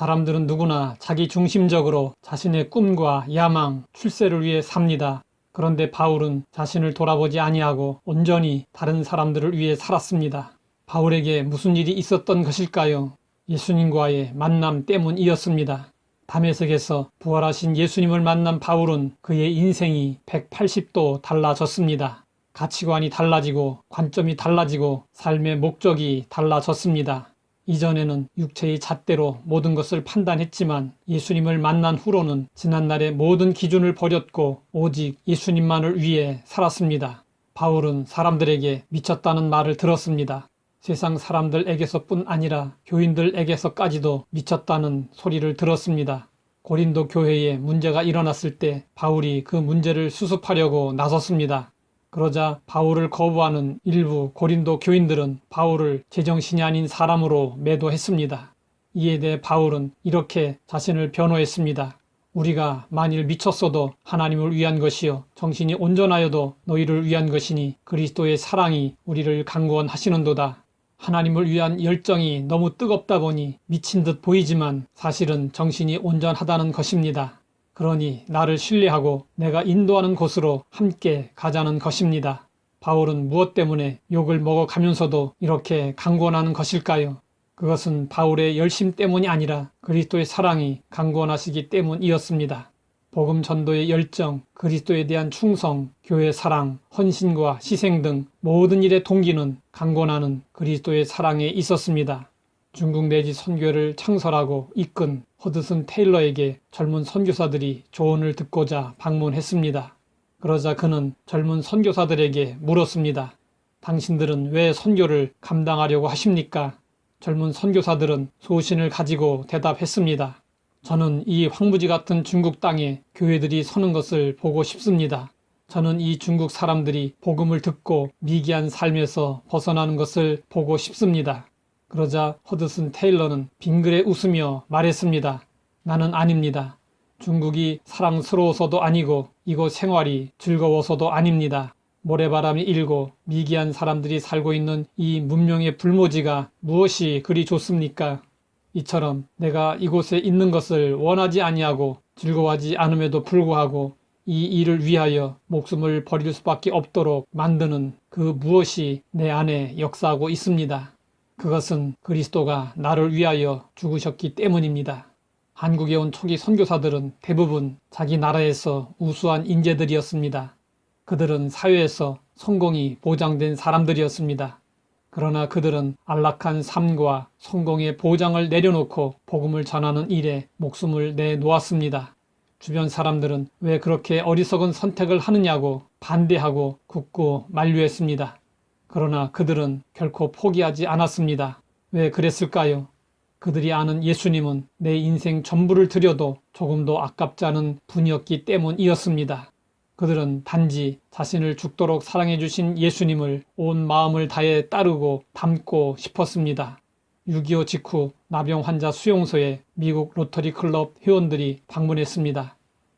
사람들은 누구나 자기 중심적으로 자신의 꿈과 야망, 출세를 위해 삽니다. 그런데 바울은 자신을 돌아보지 아니하고 온전히 다른 사람들을 위해 살았습니다. 바울에게 무슨 일이 있었던 것일까요? 예수님과의 만남 때문이었습니다. 담에색에서 부활하신 예수님을 만난 바울은 그의 인생이 180도 달라졌습니다. 가치관이 달라지고 관점이 달라지고 삶의 목적이 달라졌습니다. 이전에는 육체의 잣대로 모든 것을 판단했지만 예수님을 만난 후로는 지난날의 모든 기준을 버렸고 오직 예수님만을 위해 살았습니다. 바울은 사람들에게 미쳤다는 말을 들었습니다. 세상 사람들에게서뿐 아니라 교인들에게서까지도 미쳤다는 소리를 들었습니다. 고린도 교회에 문제가 일어났을 때 바울이 그 문제를 수습하려고 나섰습니다. 그러자 바울을 거부하는 일부 고린도 교인들은 바울을 제정신이 아닌 사람으로 매도했습니다. 이에 대해 바울은 이렇게 자신을 변호했습니다. 우리가 만일 미쳤어도 하나님을 위한 것이요 정신이 온전하여도 너희를 위한 것이니 그리스도의 사랑이 우리를 강구원하시는도다. 하나님을 위한 열정이 너무 뜨겁다 보니 미친 듯 보이지만 사실은 정신이 온전하다는 것입니다. 그러니 나를 신뢰하고 내가 인도하는 곳으로 함께 가자는 것입니다. 바울은 무엇 때문에 욕을 먹어가면서도 이렇게 강권하는 것일까요? 그것은 바울의 열심 때문이 아니라 그리스도의 사랑이 강권하시기 때문이었습니다. 복음 전도의 열정, 그리스도에 대한 충성, 교회 사랑, 헌신과 희생 등 모든 일의 동기는 강권하는 그리스도의 사랑에 있었습니다. 중국 내지 선교를 창설하고 이끈 허드슨 테일러에게 젊은 선교사들이 조언을 듣고자 방문했습니다. 그러자 그는 젊은 선교사들에게 물었습니다. 당신들은 왜 선교를 감당하려고 하십니까? 젊은 선교사들은 소신을 가지고 대답했습니다. 저는 이 황무지 같은 중국 땅에 교회들이 서는 것을 보고 싶습니다. 저는 이 중국 사람들이 복음을 듣고 미개한 삶에서 벗어나는 것을 보고 싶습니다. 그러자 허드슨 테일러는 빙그레 웃으며 말했습니다. 나는 아닙니다. 중국이 사랑스러워서도 아니고 이곳 생활이 즐거워서도 아닙니다. 모래바람이 일고 미개한 사람들이 살고 있는 이 문명의 불모지가 무엇이 그리 좋습니까? 이처럼 내가 이곳에 있는 것을 원하지 아니하고 즐거워하지 않음에도 불구하고 이 일을 위하여 목숨을 버릴 수밖에 없도록 만드는 그 무엇이 내 안에 역사하고 있습니다. 그것은 그리스도가 나를 위하여 죽으셨기 때문입니다. 한국에 온 초기 선교사들은 대부분 자기 나라에서 우수한 인재들이었습니다. 그들은 사회에서 성공이 보장된 사람들이었습니다. 그러나 그들은 안락한 삶과 성공의 보장을 내려놓고 복음을 전하는 일에 목숨을 내놓았습니다. 주변 사람들은 왜 그렇게 어리석은 선택을 하느냐고 반대하고 굳고 만류했습니다. 그러나 그들은 결코 포기하지 않았습니다. 왜 그랬을까요? 그들이 아는 예수님은 내 인생 전부를 들여도 조금도 아깝지 않은 분이었기 때문이었습니다. 그들은 단지 자신을 죽도록 사랑해 주신 예수님을 온 마음을 다해 따르고 닮고 싶었습니다. 6.25 직후 나병 환자 수용소에 미국 로터리 클럽 회원들이 방문했습니다.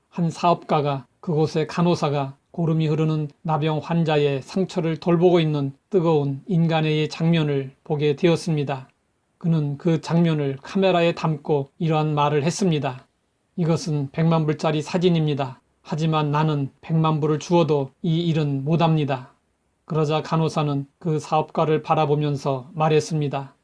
한 사업가가 그곳의 간호사가 고름이 흐르는 나병 환자의 상처를 돌보고 있는 뜨거운 인간의 장면을 보게 되었습니다. 그는 그 장면을 카메라에 담고 이러한 말을 했습니다. 이것은 100만 불짜리 사진입니다. 하지만 나는 100만 불을 주어도 이 일은 못합니다. 그러자 간호사는 그 사업가를 바라보면서 말했습니다.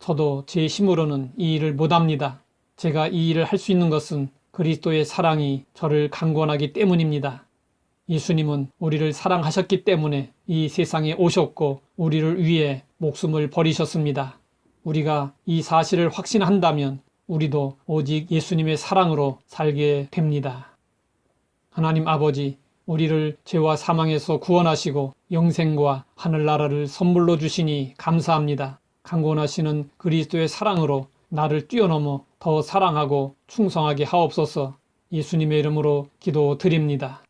저도 제 힘으로는 이 일을 못합니다. 제가 이 일을 할 수 있는 것은 그리스도의 사랑이 저를 강권하기 때문입니다. 예수님은 우리를 사랑하셨기 때문에 이 세상에 오셨고 우리를 위해 목숨을 버리셨습니다. 우리가 이 사실을 확신한다면 우리도 오직 예수님의 사랑으로 살게 됩니다. 하나님 아버지, 우리를 죄와 사망에서 구원하시고 영생과 하늘나라를 선물로 주시니 감사합니다. 강권하시는 그리스도의 사랑으로 나를 뛰어넘어 더 사랑하고 충성하게 하옵소서 예수님의 이름으로 기도 드립니다.